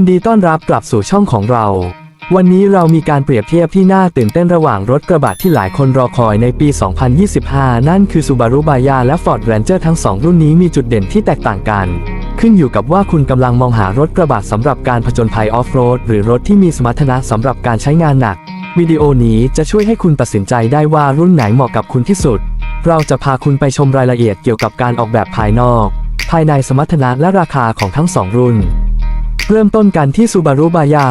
ยินดีต้อนรับกลับสู่ช่องของเรา วันนี้เรามีการเปรียบเทียบที่น่าตื่นเต้นระหว่างรถกระบะที่หลายคนรอคอยในปี 2025 นั่นคือ Subaru Baya และ Ford Ranger ทั้ง 2 รุ่นนี้มีจุดเด่นที่แตกต่างกัน ขึ้นอยู่กับว่าคุณกำลังมองหารถกระบะสำหรับการผจญภัยออฟโรดหรือรถที่มีสมรรถนะสำหรับการใช้งานหนัก วิดีโอนี้จะช่วยให้คุณตัดสินใจได้ว่ารุ่นไหนเหมาะกับคุณที่สุด เราจะพาคุณไปชมรายละเอียดเกี่ยวกับการออกแบบภายนอก ภายในสมรรถนะและราคาของทั้งสองรุ่น เริ่มต้นกันที่ Subaru Baya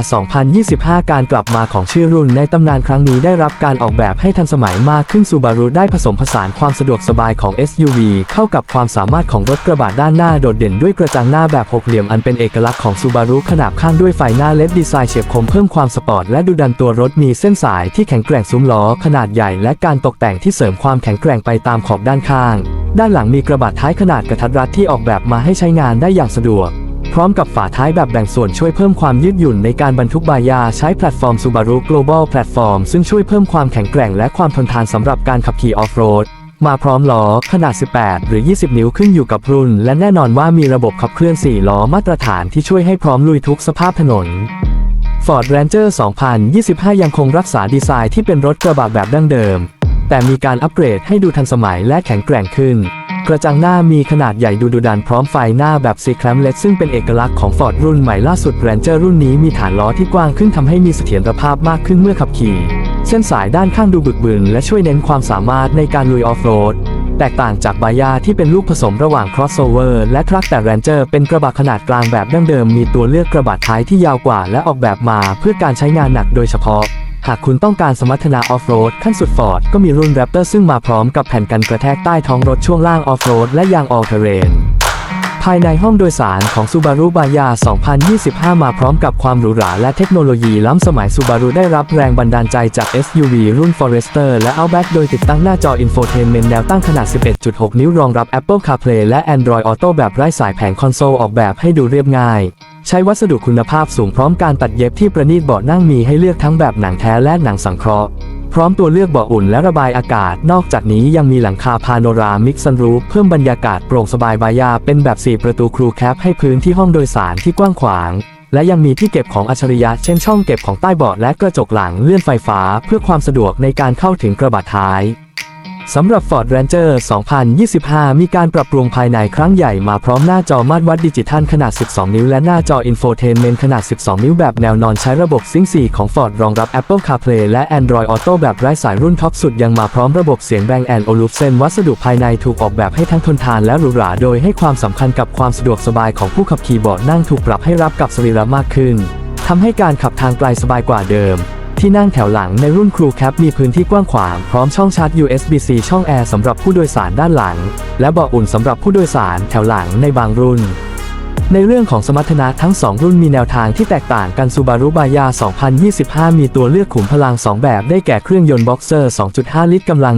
2025 การกลับมาของชื่อรุ่นในตำนานครั้งนี้ได้รับการออกแบบให้ทันสมัยมากขึ้น Subaru ได้ผสมผสานความสะดวกสบายของ SUV เข้ากับความสามารถของรถกระบะด้านหน้าโดดเด่นด้วยกระจังหน้าแบบหกเหลี่ยมอันเป็นเอกลักษณ์ของ Subaru ขนาบข้างด้วยไฟหน้าเล็ดดีไซน์เฉียบคมเพิ่มความสปอร์ตและดูดันตัวรถมีเส้นสายที่แข็งแกร่งซุ้มล้อขนาดใหญ่และการตกแต่งที่เสริมความแข็งแกร่งไปตามขอบด้านข้าง ด้านหลังมีกระบะท้ายขนาดกระทัดรัดที่ออกแบบมาให้ใช้งานได้อย่างสะดวก ร้อมกับฝาท้ายแบบแบ่งส่วนช่วยเพิ่มความยืดหยุ่นในการบรรทุกบายาใช้แพลตฟอร์ม Subaru Global Platform ซึ่งช่วยเพิ่มความแข็งแกร่งและความทนทานสำหรับการขับขี่ออฟโรดมาพร้อมล้อขนาด 18 หรือ 20 นิ้วขึ้นอยู่กับรุ่น และแน่นอนว่ามีระบบขับเคลื่อน 4 ล้อมาตรฐานที่ช่วยให้พร้อมลุยทุกสภาพถนน Ford Ranger 2025 ยังคงรักษาดีไซน์ที่เป็นรถกระบะแบบดั้งเดิม แต่มีการอัปเกรดให้ดูทันสมัยและแข็งแกร่งขึ้น กระจังหน้ามีขนาดใหญ่ดูดุดันพร้อมไฟหน้าแบบซีแคลมเลสซึ่งเป็นเอกลักษณ์ของ Ford รุ่นใหม่ล่าสุด Ranger รุ่นนี้มีฐานล้อที่กว้างขึ้นทำให้มีเสถียรภาพมากขึ้นเมื่อขับขี่ เส้นสายด้านข้างดูบึกบึนและช่วยเน้นความสามารถในการลุยออฟโรดแตกต่างจากบายาที่เป็นลูกผสมระหว่าง crossover และทรัคแต่ Ranger เป็นกระบะขนาดกลางแบบดั้งเดิมมีตัวเลือกกระบะท้ายที่ยาวกว่า และออกแบบมาเพื่อการใช้งานหนักโดยเฉพาะ หากคุณต้องการสมรรถนะออฟโรดขั้นสุดฟอร์ดก็มีรุ่น Raptor ซึ่งมาพร้อมกับแผ่นกันกระแทกใต้ท้องรถช่วงล่างออฟโรดและยาง all terrain ภายในห้องโดยสารของ Subaru Baya 2025 มาพร้อมกับความหรูหราและเทคโนโลยีล้ำสมัย Subaru ได้รับแรงบันดาลใจจาก SUV รุ่น Forester และ Outback โดยติดตั้งหน้าจอ Infotainment แนวตั้งขนาด 11.6 นิ้วรองรับ Apple CarPlay และ Android Auto แบบไร้สายแผงคอนโซลออกแบบให้ดูเรียบง่าย ใช้วัสดุคุณภาพสูงพร้อมการตัดเย็บที่ประณีตเบาะนั่งมีให้เลือกทั้งแบบหนังแท้และหนังสังเคราะห์ พร้อมตัวเลือกเบาะอุ่นและระบายอากาศ นอกจากนี้ยังมีหลังคาพาโนรามิกซันรูฟเพิ่มบรรยากาศโปร่งสบายบายาเป็นแบบ 4 ประตูครูแคปให้พื้นที่ห้องโดยสารที่กว้างขวาง และยังมีที่เก็บของอัจฉริยะเช่นช่องเก็บของใต้เบาะและกระจกหลังเลื่อนไฟฟ้า เพื่อความสะดวกในการเข้าถึงกระบะท้าย สำหรับ Ford Ranger 2025 มีการปรับปรุงภายในครั้งใหญ่มาพร้อมหน้าจอมาตรวัดดิจิทัลขนาด 12 นิ้ว และหน้าจอ Infotainment ขนาด 12 นิ้วแบบแนวนอนใช้ระบบซิงค์4ของ Ford รองรับ Apple CarPlay และ Android Auto แบบไร้สายรุ่นท็อปสุดยังมาพร้อมระบบเสียง Bang Olufsen วัสดุภายในถูกออกแบบให้ทั้งทนทานและหรูหราโดยให้ความสำคัญกับความสะดวกสบายของผู้ขับขี่เบาะนั่งถูกปรับให้รับกับสรีระมากขึ้นทำให้การขับทางไกลสบายกว่าเดิม ที่นั่งแถวหลังในรุ่นครูแคปมีพื้นที่กว้างขวาง พร้อมช่องชาร์จ USB-C ช่องแอร์สำหรับผู้โดยสารด้านหลัง และเบาะอุ่นสำหรับผู้โดยสารแถวหลังในบางรุ่น ในเรื่องของสมรรถนะทั้ง 2 รุ่นมีแนวทางที่แตกต่างกัน Subaru Baya 2025 มีตัวเลือกขุมพลัง 2 แบบได้แก่เครื่องยนต์ Boxer 2.5 ลิตรกำลัง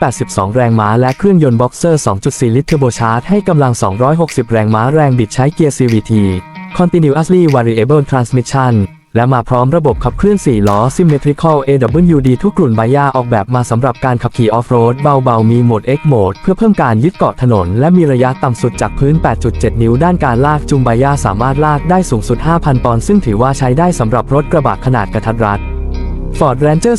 182 แรงม้า และเครื่องยนต์ Boxer 2.4 ลิตรเทอร์โบชาร์จให้กำลัง 260 แรงม้าแรงบิดใช้เกียร์ CVT Continuously Variable Transmission และมาพร้อมระบบขับเคลื่อน 4 ล้อ Symmetrical AWD ทุกกลุ่นบายาออกแบบมาสำหรับการขับขี่ออฟโรดเบาๆ มีโหมด X โหมดเพื่อเพิ่มการยึดเกาะถนน และมีระยะต่ำสุดจากพื้น 8.7 นิ้วด้านการลากจูงบายาสามารถลากได้สูงสุด 5,000 ปอนด์ซึ่งถือว่าใช้ได้สำหรับรถกระบะขนาดกระทัดรัด Ford Ranger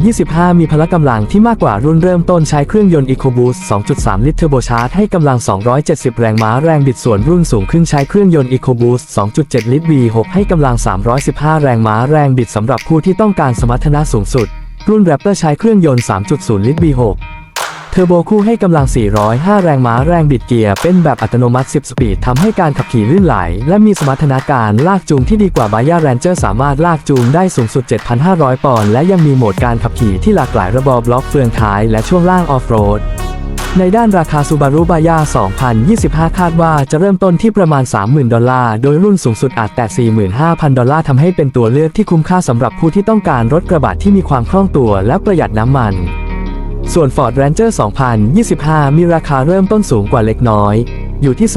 2025 มีพละกำลังที่มากกว่ารุ่นเริ่มต้นใช้เครื่องยนต์ EcoBoost 2.3 ลิตรเทอร์โบชาร์จให้กำลัง 270 แรงม้าแรงบิดส่วนรุ่นสูงขึ้นใช้เครื่องยนต์ EcoBoost 2.7 ลิตร V6 ให้กำลัง 315 แรงม้าแรงบิดสำหรับผู้ที่ต้องการสมรรถนะสูงสุด รุ่น Raptor ใช้เครื่องยนต์ 3.0 ลิตร V6 เทอร์โบคู่ให้กำลัง 405 แรงม้าแรงบิดเกียร์เป็นแบบอัตโนมัติ 10 สปีดทำให้การขับขี่ลื่นไหล และมีสมรรถนะการลากจูงที่ดีกว่า b a y a Ranger สามารถลากจูงได้สูงสุด 7,500 ปอนด์และยังมีโหมดการขับขี่ที่หลากหลายระบอบล็อกเฟืองท้ายและช่วงล่างออฟโรดในด้านราคา Subaru Baya 2025 คาดว่าจะเริ่มต้นที่ประมาณ 30,000 ดอลลาร์ โดยรุ่นสูงสุดอาจแตะ45,000 ดอลลาร์ทำให้เป็นตัวเลือกที่คุ้มค่าสำหรับผู้ที่ต้องการรถกระบะที่มีความคล่องตัวและประหยัดน้ำมัน ส่วน Ford Ranger 2025 มีราคาเริ่มต้นสูงกว่าเล็กน้อย อยู่ที่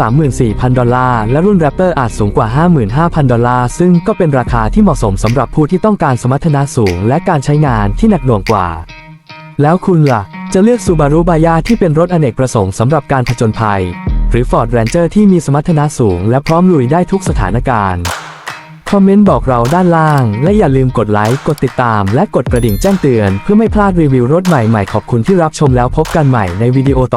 34,000 ดอลลาร์ และรุ่น Raptor อาจสูงกว่า 55,000 ดอลลาร์ ซึ่งก็เป็นราคาที่เหมาะสมสำหรับผู้ที่ต้องการสมรรถนะสูง และการใช้งานที่หนักหน่วงกว่า แล้วคุณล่ะ จะเลือก Subaru Baya ที่เป็นรถอเนกประสงค์สำหรับการผจญภัย หรือ Ford Ranger ที่มีสมรรถนะสูง และพร้อมลุยได้ทุกสถานการณ์ คอมเมนต์บอกเราด้านล่าง และอย่าลืมกดไลค์ กดติดตาม และกดกระดิ่งแจ้งเตือน เพื่อไม่พลาดรีวิวรถใหม่ๆ ขอบคุณที่รับชมแล้วพบกันใหม่ในวิดีโอต่อ